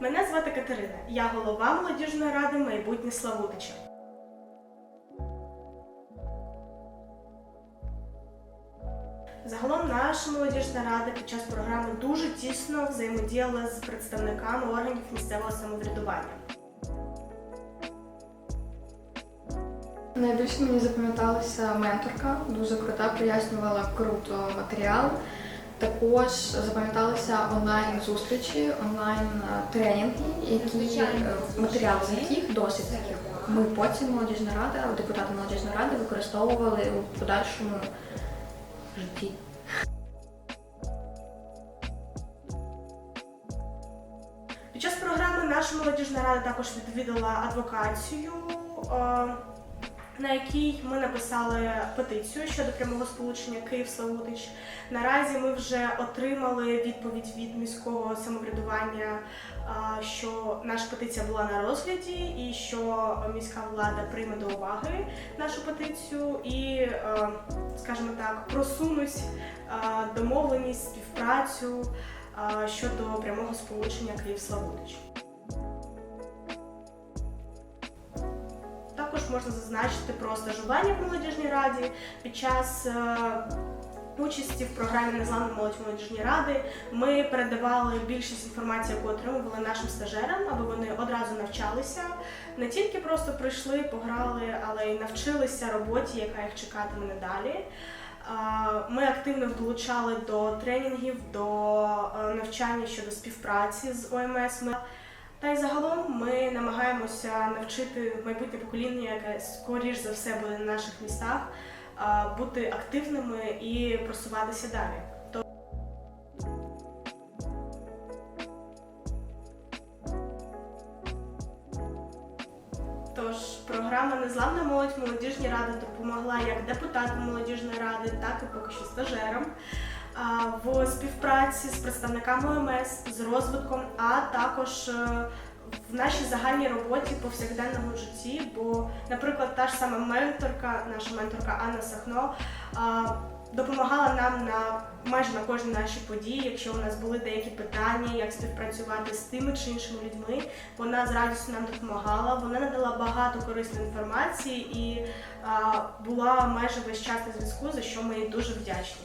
Мене звати Катерина. Я голова молодіжної ради майбутнє Славутича. Загалом наша молодіжна рада під час програми дуже тісно взаємодіяла з представниками органів місцевого самоврядування. Найбільше мені запам'яталася менторка, дуже крута, пояснювала круто матеріал. Також запам'яталися онлайн зустрічі, онлайн е, тренінги, які е, матеріал з яких досить таких. Ми потім молодіжна рада, депутати молодіжної ради використовували у подальшому житті. Під час програми наша молодіжна рада також відвідала адвокацію, е, на якій ми написали петицію щодо прямого сполучення Київ-Славутич. Наразі ми вже отримали відповідь від міського самоврядування, що наша петиція була на розгляді і що міська влада прийме до уваги нашу петицію і, скажімо так, просунуть домовленість, співпрацю щодо прямого сполучення Київ-Славутич. Також можна зазначити про стажування в молодіжній раді під час е, участі в програмі Незламна молодь молодіжні ради. Ми передавали більшість інформації, яку отримували нашим стажерам, аби вони одразу навчалися. Не тільки просто прийшли, пограли, але й навчилися роботі, яка їх чекатиме надалі. Ми активно долучали до тренінгів, до е, навчання щодо співпраці з ОМС. Та й загалом ми намагаємося навчити майбутнє покоління, яке скоріш за все буде на наших містах, бути активними і просуватися далі. Тож програма Незламна молодь молодіжні ради допомогла як депутатам молодіжної ради, так і поки що стажерам в співпраці з представниками ОМС, з розвитком, а також е, в нашій загальній роботі повсякденному житті. Бо, наприклад, та ж сама менторка, наша менторка Анна Сахно. Допомагала нам на майже на кожній нашій події, якщо у нас були деякі питання, як співпрацювати з тими чи іншими людьми. Вона з радістю нам допомагала. Вона надала багато корисної інформації і а, була майже весь час на зв'язку, за що ми їй дуже вдячні.